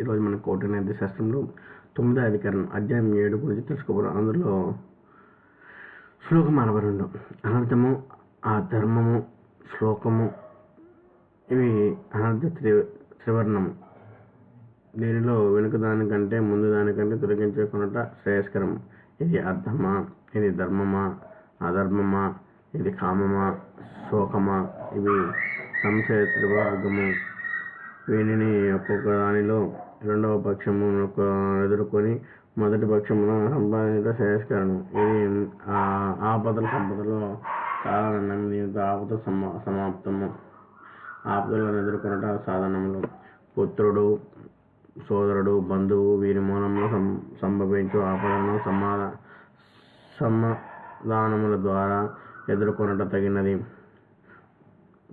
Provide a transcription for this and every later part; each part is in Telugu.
ఈరోజు మన కోటి నైద్య శాస్త్రంలో తొమ్మిదో అధికారం అధ్యాయం ఏడు గురించి తెలుసుకోబోతున్నాం అందులో శ్లోకం అరవై రెండు. అనర్థము ఆ ధర్మము శ్లోకము ఇవి అనర్థ త్రి త్రివర్ణము. దీనిలో వెనుక దానికంటే ముందు దానికంటే తొలగించుకున్నట శ్రేయస్కరం. ఇది అర్థమా? ఇది ధర్మమా? అధర్మమా? ఇది కామమా? శోకమా? ఇవి సంశయ త్రివర్గము. వీనిని ఒక్కొక్క దానిలో రెండవ పక్షము ఒక ఎదుర్కొని మొదటి పక్షమును సంపాదిత శ్రేయస్కరణం ఇది ఆ ఆపదల సంపదలో సాధారణం. దీనితో ఆపద సమా సమాప్తము. ఆపదలను ఎదుర్కొనట సాధనములు. పుత్రుడు సోదరుడు బంధువు వీరి మూలంలో సం సంభవించు ఆపదలను సమాధా సమాధానముల ద్వారా ఎదుర్కొనట తగినది.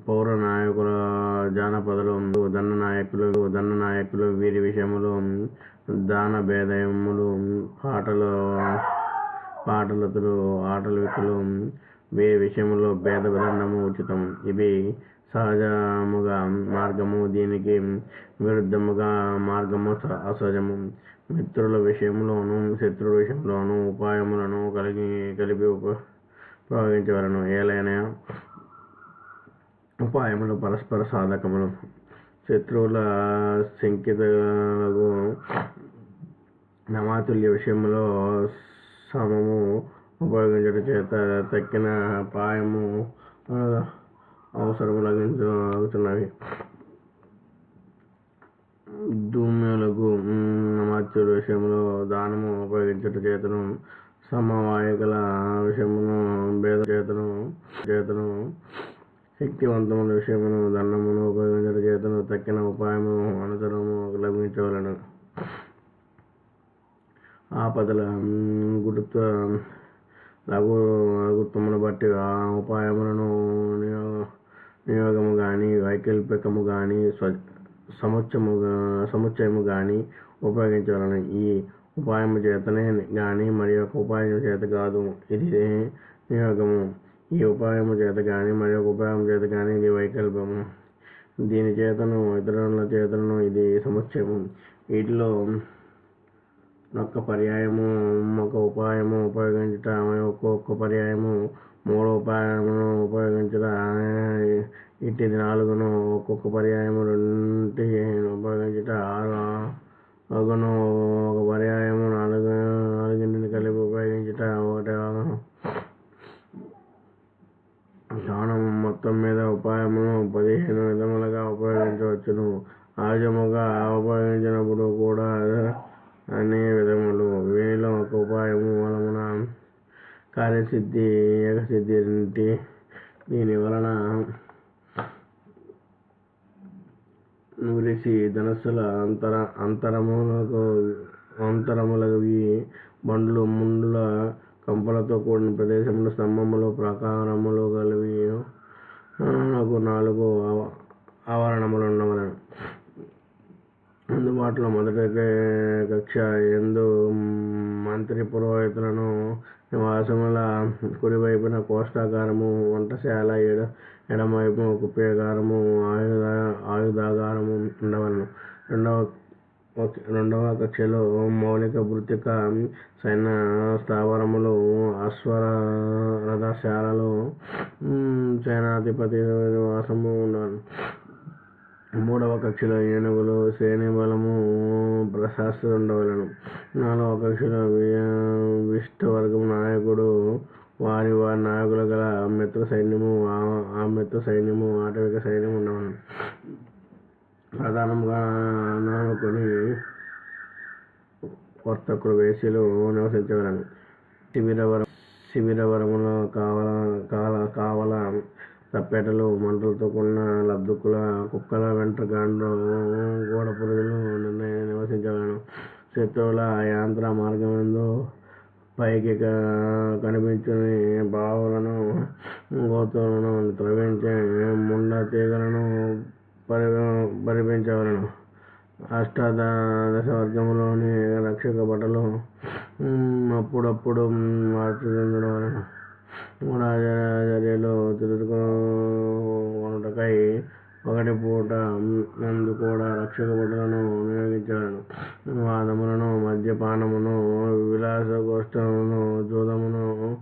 పౌర నాయకుల జానపదులు దండ నాయకులు దండ నాయకులు వీరి విషయములు దాన భేదములు పాటలు పాటలతులు ఆటలతులు వీరి విషయములో భేద విధానము ఉచితం. ఇవి సహజముగా మార్గము దీనికి విరుద్ధముగా మార్గము అసహజము. మిత్రుల విషయంలోను శత్రువుల విషయంలోను ఉపాయములను కలిగి కలిపి ఉప ఉపయోగించవలను. ఏలైనా ఉపాయములు పరస్పర సాధకములు. శత్రువుల శంకితలకు నమాతుల్య విషయంలో సమము ఉపయోగించడం చేత తక్కిన పాయము అవసరము లభించుతున్నవి ధూమ్యులకు నమాత్యుల విషయంలో దానము ఉపయోగించట చేతను సమవాయకుల విషయమును భేద చేతను చేతను శక్తివంతముల విషయమును దండమును ఉపయోగించడం చేతను తక్కిన ఉపాయము అనుసరము లభించవలను. ఆపదల గురుత్వ లఘు గుర్తమును బట్టి ఆ ఉపాయములను నియో- నియోగము కానీ వైకల్పికము కానీ స్వ సముచ్చము సముచ్చయము కానీ ఉపయోగించవలను. ఈ ఉపాయము చేతనే కానీ మరి యొక్క ఉపాయం చేత కాదు. ఇది నియోగము. ఈ ఉపాయము చేత కానీ మరి ఒక ఉపాయం చేత కానీ ఇది వైకల్పము. దీని చేతను ఇతరుల చేతను ఇది సముచ్చయము. వీటిలో ఒక్క పర్యాయము ఒక ఉపాయము ఉపయోగించుట ఒక్కొక్క పర్యాయము మూడో ఉపాయమును ఉపయోగించుట ఇట్టిది నాలుగును ఒక్కొక్క పర్యాయము రెండింటి ఉపయోగించుట ఆరు అగును ఒక పర్యాయము నాలుగు నాలుగింటిని కలిపి ఉపయోగించుట ఒకటి ఆగను జ్ఞానం మొత్తం మీద ఉపాయమును పదిహేను విధములుగా ఉపయోగించవచ్చును. ఆజముగా ఉపయోగించినప్పుడు కూడా అనే విధములు. వీనిలో ఒక ఉపాయము వలన కార్యసిద్ధి ఏకసిద్ధి రెంటి దీని వలన నురిసి ధనస్సుల అంతర అంతరములకు అంతరములవి బండ్లు ముండ్ల కంపలతో కూడిన ప్రదేశములు స్తంభములు ప్రాకారములు కలివి నాకు నాలుగు ఆవరణములు ఉండవలను అందుబాటులో మొదటి కక్ష ఎందు మంత్రి పురోహితులను నివాసముల కుడివైపున కోష్టాగారము వంటశాల ఎడ ఎడమవైపు కుప్పేగారము ఆయుధ ఆయుధాగారము ఉండవలను. రెండవ రెండవ కక్షలో మౌలిక భృతిక సైన్య స్థావరములు అశ్వర రథశాలలు సేనాధిపతి నివాసము ఉన్నాను మూడవ కక్షలో ఏనుగులు శ్రేణి బలము ప్రశాస్తి ఉండవలను నాలుగవ కక్షలో వి- విష్ణువర్గం నాయకుడు వారి వారి నాయకులు గల మిత్ర సైన్యము ఆ- మిత్ర సైన్యము ఆటవిక సైన్యం ఉండవలను. ప్రధానంగా నానుకొని వర్తకులు వేసిలు నివసించగలను. శిబిరవరం శిబిరవరమున కావల కాల కావల తప్పేటలు మంటలతో కూడిన లబ్ధుకుల కుక్కల వెంట గాండ్రు గోడ పురుగులు నిర్ణయ నివసించవలను శత్రువుల యాంత్ర మార్గమందు పైకి కనిపించని బావులను గోతులను త్రవించే ముండ తీగలను పరి పరిపించవలను. అష్టాదశ వర్గములోని రక్షక బట్టలు అప్పుడప్పుడు మార్చి వలన మూడాచార్యలు తిరుగుకొనుటకై ఒకటి పూట నందు కూడా రక్షక బట్టలను నియోగించగలను వాదములను మద్యపానమును విలాసగోష్ఠమును జూదమును